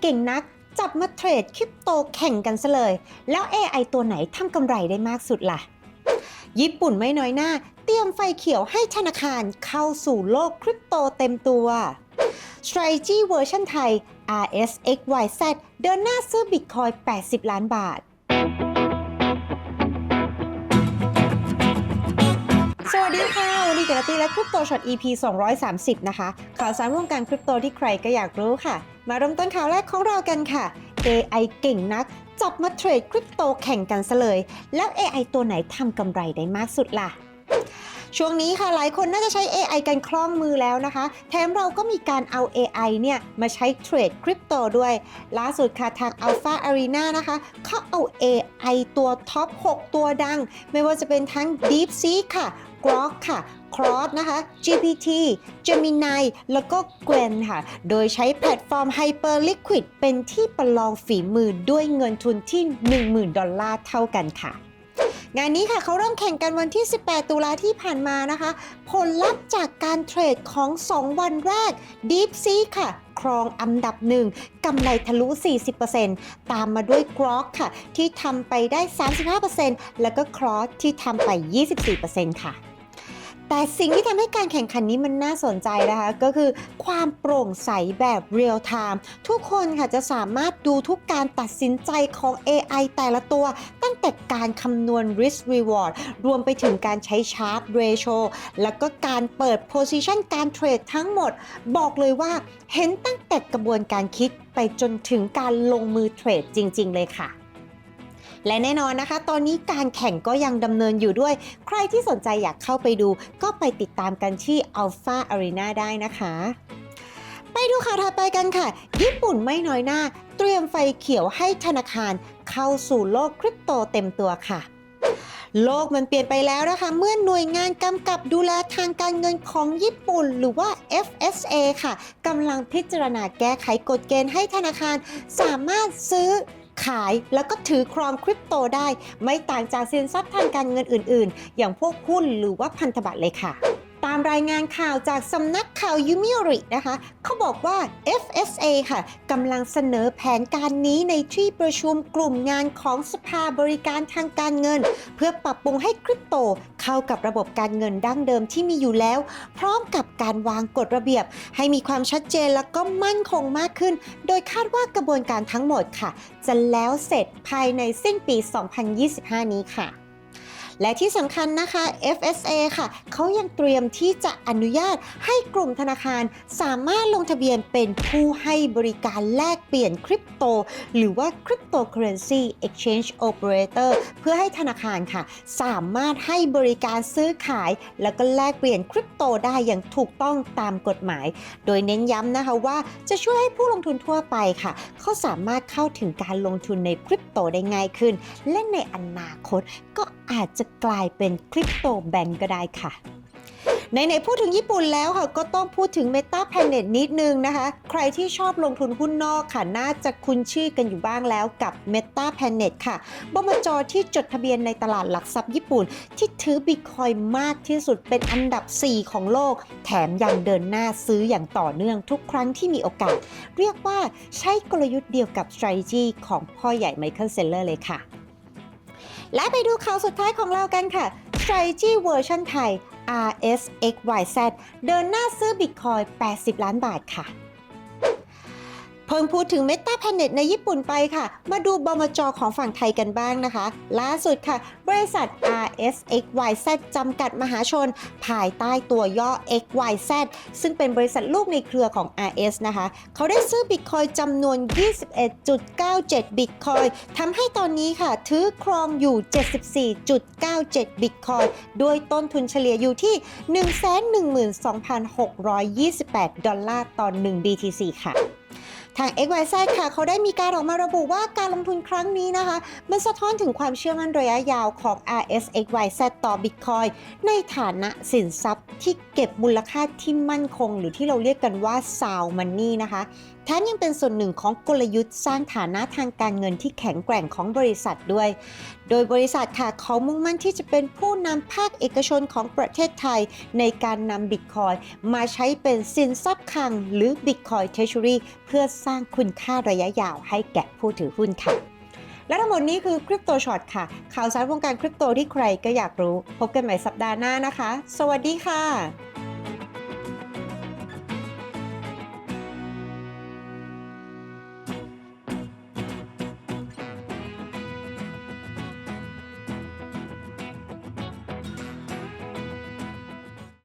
เก่งนัก จับมาเทรดคริปโตแข่งกันซะเลย แล้ว AI ตัวไหนทำกำไรได้มากสุดล่ะ ญี่ปุ่นไม่น้อยหน้า เตรียมไฟเขียวให้ธนาคารเข้าสู่โลกคริปโตเต็มตัว Strategy เวอร์ชันไทย RSXYZ เดินหน้าซื้อบิตคอย 80 ล้านบาท วัสดีค่ะ วันนี้กับนาตีและคริปโตช็อต EP 230 นะคะ ข่าวสารวงการคริปโตที่ใครก็อยากรู้ค่ะ มาเริ่มต้นข่าวแรกของเรากันค่ะ AI เก่งนัก จับมาเทรดคริปโตแข่งกันซะเลย แล้ว AI ตัวไหนทำกำไรได้มากสุดล่ะ ช่วงนี้ค่ะหลายคนน่าจะใช้ AI กันคล่องมือแล้วนะคะ แถมเราก็มีการเอา AI เนี่ยมาใช้เทรดคริปโตด้วย ล่าสุดค่ะทาง Alpha Arena นะคะเขาเอา AI ตัวท็อป 6 ตัวดัง ไม่ว่าจะเป็นทั้ง DeepSeek ค่ะ Grok ค่ะ Claude นะคะ GPT Gemini แล้วก็ Gwen ค่ะ โดยใช้แพลตฟอร์ม Hyperliquid เป็นที่ประลองฝีมือด้วยเงินทุนที่ 10,000 ดอลลาร์เท่ากันค่ะ งานนี้ค่ะเขาเริ่มแข่งกันวันที่ 18 ตุลาที่ผ่านมานะคะ ผลลัพธ์จากการเทรดของ 2 วันแรก Deep Sea ค่ะครองอันดับหนึ่งกำไรทะลุ 40%ตามมาด้วยกรอกค่ะ ที่ทำไปได้ 35%แล้วก็ครอสที่ทำไป 24%ค่ะ แต่สิ่งที่ทำให้การแข่งขันนี้มันน่าสนใจนะคะ ก็คือความโปร่งใสแบบเรียลไทม์ทุกคนค่ะจะสามารถดูทุกการตัดสินใจของ AI แต่ละตัว ตั้งแต่การคำนวณ risk reward รวมไปถึงการใช้ sharp ratio แล้วก็การเปิด position การเทรดทั้งหมด บอกเลยว่าเห็นตั้งแต่กระบวนการคิดไปจนถึงการลงมือเทรดจริง ๆ เลยค่ะ และแน่นอนนะคะ ตอนนี้การแข่งก็ยังดำเนินอยู่ด้วย ใครที่สนใจอยากเข้าไปดู ก็ไปติดตามกันที่ Alpha Arena ได้นะคะ ไปดูข่าวถัดไปกันค่ะ ญี่ปุ่นไม่น้อยหน้า เตรียมไฟเขียวให้ธนาคารเข้าสู่โลกคริปโตเต็มตัวค่ะโลกมันเปลี่ยนไปแล้วนะคะ เมื่อหน่วยงานกำกับดูแลทางการเงินของญี่ปุ่น หรือว่า FSA ค่ะกำลังพิจารณาแก้ไขกฎเกณฑ์ให้ธนาคาร สามารถซื้อ ขายแล้วก็ถือครองคริปโตได้ ไม่ต่างจากสินทรัพย์ทางการเงินอื่น ๆ อย่างพวกหุ้นหรือว่าพันธบัตรเลยค่ะตามรายงานข่าวจากสำนักข่าวยูมิโรินะคะเขาบอกว่า FSA ค่ะกำลังเสนอแผนการนี้ในที่ประชุมกลุ่มงานของสภาบริการทางการเงิน เพื่อปรับปรุงให้คริปโต เข้ากับระบบการเงินดั้งเดิมที่มีอยู่แล้ว พร้อมกับการวางกฎระเบียบ ให้มีความชัดเจนและก็มั่นคงมากขึ้น โดยคาดว่ากระบวนการทั้งหมดค่ะ จะแล้วเสร็จภายในสิ้นปี 2025 นี้ค่ะ และที่สำคัญนะคะ FSA ค่ะเขายังเตรียมที่จะอนุญาตให้กลุ่มธนาคารสามารถลงทะเบียนเป็นผู้ให้บริการแลกเปลี่ยนคริปโต หรือว่า Cryptocurrency Exchange Operator เพื่อให้ธนาคารค่ะ สามารถให้บริการซื้อขาย แล้วก็แลกเปลี่ยนคริปโตได้อย่างถูกต้องตามกฎหมาย โดยเน้นย้ำนะคะว่าจะช่วยให้ผู้ลงทุนทั่วไปค่ะ เขาสามารถเข้าถึงการลงทุนในคริปโตได้ง่ายขึ้น และในอนาคตก็อาจจะกลายเป็นคริปโตแบงก์ก็ได้ค่ะในในๆพูดถึงญี่ปุ่นแล้วค่ะ ก็ต้องพูดถึง Meta Planet นิดนึงนะคะ ใครที่ชอบลงทุนหุ้นนอกค่ะ น่าจะคุ้นชื่อกันอยู่บ้างแล้วกับ Meta Planet ค่ะบมจที่จดทะเบียนในตลาดหลักทรัพย์ญี่ปุ่น ที่ถือบิตคอยมากที่สุดเป็นอันดับ 4 ของโลก แถมยังเดินหน้าซื้ออย่างต่อเนื่องทุกครั้งที่มีโอกาส เรียกว่าใช้กลยุทธ์เดียวกับ strategy ของพ่อใหญ่ไมเคิลเซลเลอร์เลยค่ะ และไปดูข่าวสุดท้ายของเรากันค่ะ strategy เวอร์ชันไทย RSXYZ เดินหน้าซื้อบิตคอย 80 ล้านบาทค่ะ เพิ่งพูดถึง Meta Planet ในญี่ปุ่นไปค่ะ มาดูบมจของฝั่งไทยกันบ้างนะคะ ล่าสุดค่ะ บริษัท RSXYZ จำกัดมหาชน ภายใต้ตัวย่อ XYZ ซึ่งเป็นบริษัทลูกในเครือของ RS นะคะ เขาได้ซื้อบิตคอยจำนวน 21.97 บิตคอยทำให้ตอนนี้ค่ะ ถือครองอยู่ 74.97 บิตคอยด้วยต้นทุนเฉลี่ยอยู่ที่ 112,628 ดอลลาร์ต่อ 1 BTC ค่ะ ทาง XYZ ค่ะเขาได้มีการออกมาระบุว่าการลงทุนครั้งนี้นะคะ มันสะท้อนถึงความเชื่อมั่นระยะยาวของ RSXYZ ต่อ Bitcoin ในฐานะสินทรัพย์ที่เก็บมูลค่าที่มั่นคง หรือที่เราเรียกกันว่า Sound Money นะคะแถมยังเป็นส่วนหนึ่งของกลยุทธ์สร้างฐานะทางการเงินที่แข็งแกร่งของบริษัทด้วย โดยบริษัทค่ะเขามุ่งมั่นที่จะเป็นผู้นำภาคเอกชนของประเทศไทย ในการนำบิตคอยมาใช้เป็นสินทรัพย์คลัง หรือ Bitcoin Treasury เพื่อสร้างคุณค่าระยะยาวให้แก่ผู้ถือหุ้นค่ะ และทั้งหมดนี้คือคริปโตช็อตค่ะ ข่าวสารวงการคริปโตที่ใครก็อยากรู้ พบกันใหม่สัปดาห์หน้านะคะ สวัสดีค่ะ